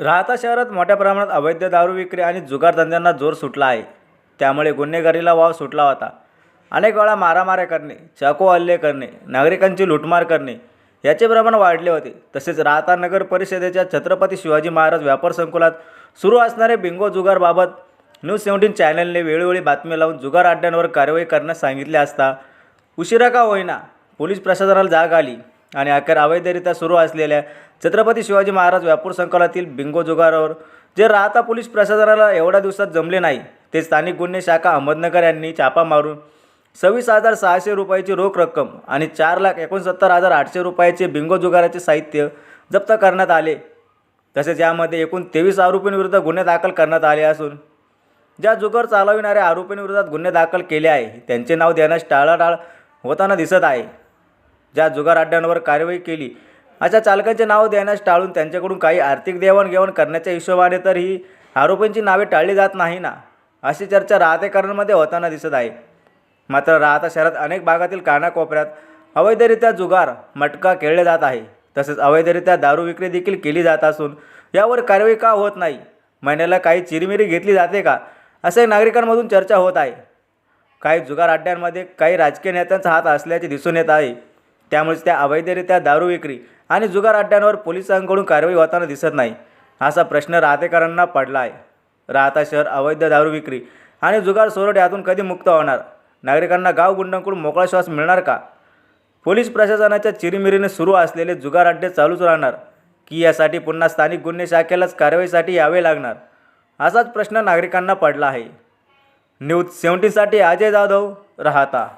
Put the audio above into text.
राहता शहरात मोठ्या प्रमाणात अवैध दारू विक्री आणि जुगारधंद्यांना जोर सुटला आहे. त्यामुळे गुन्हेगारीला वाव सुटला होता. अनेक वेळा मारामाऱ्या करणे चाकू हल्ले करणे नागरिकांची लुटमार करणे याचे प्रमाण वाढले होते. तसेच राहता नगर परिषदेच्या छत्रपती शिवाजी महाराज व्यापार संकुलात सुरू असणारे बिंगो जुगारबाबत न्यूज सेव्हन्टीन चॅनलने वेळोवेळी बातमी लावून जुगार अड्ड्यांवर कारवाई करण्यास सांगितले असता उशिरा का होईना पोलीस प्रशासनाला जाग आली. आणि अखेर अवैधरित्या सुरू असलेल्या छत्रपती शिवाजी महाराज व्यापूर संकुलातील बिंगो जुगारावर जे राहता पोलीस प्रशासनाला एवढ्या दिवसात जमले नाही ते स्थानिक गुन्हे शाखा अहमदनगर यांनी छापा मारून सव्वीस हजार सहाशे रुपयाची रोख रक्कम आणि चार लाख एकोणसत्तर हजार आठशे रुपयाचे बिंगो जुगाराचे साहित्य जप्त करण्यात आले. तसेच यामध्ये एकूण तेवीस आरोपींविरुद्ध गुन्हे दाखल करण्यात आले असून ज्या जुगार चालविणाऱ्या आरोपींविरोधात गुन्हे दाखल केले आहे त्यांचे नाव देण्यास टाळाटाळ होताना दिसत आहे. ज्या जुगार अड्ड्यांवर कारवाई केली अशा चालकांचे नाव देण्यास टाळून त्यांच्याकडून काही आर्थिक देवाणघेवाण करण्याच्या हिशोबाने तर ही आरोपींची नावे टाळली जात नाही ना अशी चर्चा राहतेकरांमध्ये होताना दिसत आहे. मात्र राहता शहरात अनेक भागातील कानाकोपऱ्यात अवैधरित्या जुगार मटका खेळले जात आहे. तसेच अवैधरित्या दारू विक्री देखील केली जात असून यावर कारवाई का होत नाही? महिन्याला काही चिरमिरी घेतली जाते का? असे नागरिकांमधून चर्चा होत आहे. काही जुगार अड्ड्यांमध्ये काही राजकीय नेत्यांचा हात असल्याचे दिसून येत आहे. त्यामुळेच त्या अवैधरित्या दारू विक्री आणि जुगार अड्ड्यांवर पोलिसांकडून कारवाई होताना दिसत नाही असा प्रश्न राहतेकरांना पडला आहे राहता शहर अवैध दारू विक्री आणि जुगार सोरड यातून कधी मुक्त होणार? नागरिकांना गाव गुंडांकडून मोकळा श्वास मिळणार का? पोलीस प्रशासनाच्या चिरीमिरीने सुरू असलेले जुगार अड्डे चालूच राहणार. की यासाठी पुन्हा स्थानिक गुन्हे शाखेलाच कारवाईसाठी यावे लागणार? असाच प्रश्न नागरिकांना पडला आहे. न्यूज सेव्हन्टीनसाठी अजय जाधव राहता.